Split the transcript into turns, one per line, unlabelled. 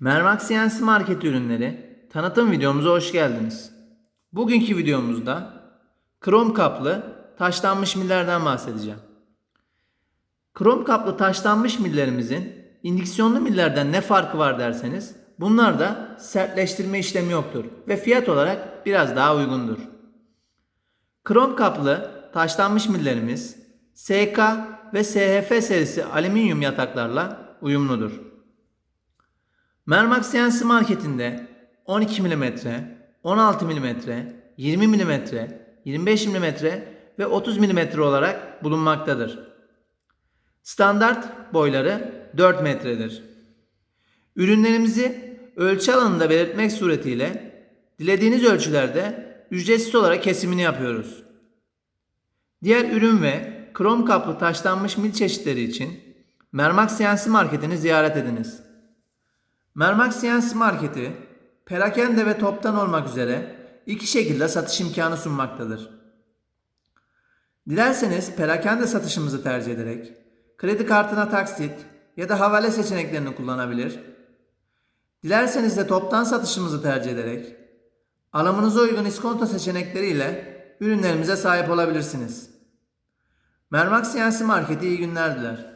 Mermax CNC Market ürünleri tanıtım videomuza hoş geldiniz. Bugünkü videomuzda krom kaplı taşlanmış millerden bahsedeceğim. Krom kaplı taşlanmış millerimizin indüksiyonlu millerden ne farkı var derseniz bunlar da sertleştirme işlemi yoktur ve fiyat olarak biraz daha uygundur. Krom kaplı taşlanmış millerimiz SK ve SHF serisi alüminyum yataklarla uyumludur. Mermax CNC marketinde 12 mm, 16 mm, 20 mm, 25 mm ve 30 mm olarak bulunmaktadır. Standart boyları 4 metredir. Ürünlerimizi ölçü alanında belirtmek suretiyle dilediğiniz ölçülerde ücretsiz olarak kesimini yapıyoruz. Diğer ürün ve krom kaplı taşlanmış mil çeşitleri için Mermax CNC marketini ziyaret ediniz. Mermax CNC marketi perakende ve toptan olmak üzere iki şekilde satış imkanı sunmaktadır. Dilerseniz perakende satışımızı tercih ederek kredi kartına taksit ya da havale seçeneklerini kullanabilir. Dilerseniz de toptan satışımızı tercih ederek alımınıza uygun iskonto seçenekleriyle ürünlerimize sahip olabilirsiniz. Mermax CNC Marketi iyi günler diler.